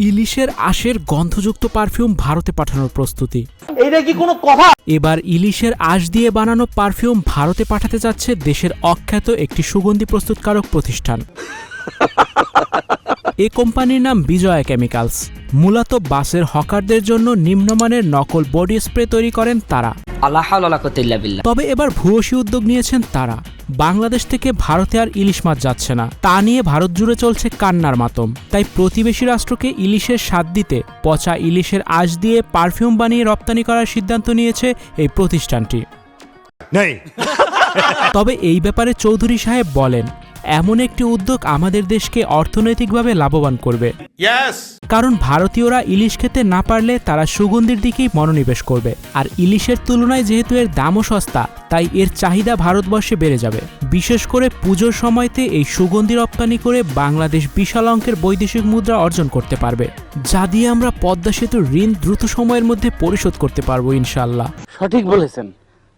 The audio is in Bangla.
ইলিশের আশের গন্ধযুক্ত পারফিউম ভারতে পাঠানোর প্রস্তুতি। এটা কি কোনো কথা? এবার ইলিশের আশ দিয়ে বানানো পারফিউম ভারতে পাঠাতে যাচ্ছে দেশের অখ্যাত একটি সুগন্ধি প্রস্তুতকারক প্রতিষ্ঠান। এ কোম্পানির নাম বিজয়া কেমিক্যালস। মূলত বাসের হকারদের জন্য নিম্নমানের নকল বডি স্প্রে তৈরি করেন তারা। তবে এবার ভূয়সী উদ্যোগ নিয়েছেন তারা। বাংলাদেশ থেকে ভারতে আর ইলিশ মাছ যাচ্ছে না। তা নিয়ে ভারত জুড়ে চলছে কান্নার মাতম। তাই প্রতিবেশী রাষ্ট্রকে ইলিশের স্বাদ দিতে পচা ইলিশের আঁশ দিয়ে পারফিউম বানিয়ে রপ্তানি করার সিদ্ধান্ত নিয়েছে এই প্রতিষ্ঠানটি। তবে এই ব্যাপারে চৌধুরী সাহেব বলেন এমন একটি উদ্যোগ আমাদের দেশকে অর্থনৈতিকভাবে লাভবান করবে। কারণ ভারতীয়রা ইলিশ খেতে না পারলে তারা সুগন্ধির দিকেই মনোনিবেশ করবে। আর ইলিশের তুলনায় যেহেতু এর দামও সস্তা তাই এর চাহিদা ভারতবর্ষে বেড়ে যাবে। বিশেষ করে পুজোর সময়তে এই সুগন্ধি রপ্তানি করে বাংলাদেশ বিশাল অঙ্কের বৈদেশিক মুদ্রা অর্জন করতে পারবে। যা দিয়ে আমরা পদ্মা সেতুর ঋণ দ্রুত সময়ের মধ্যে পরিশোধ করতে পারব ইনশাল্লাহ সঠিক বলেছেন।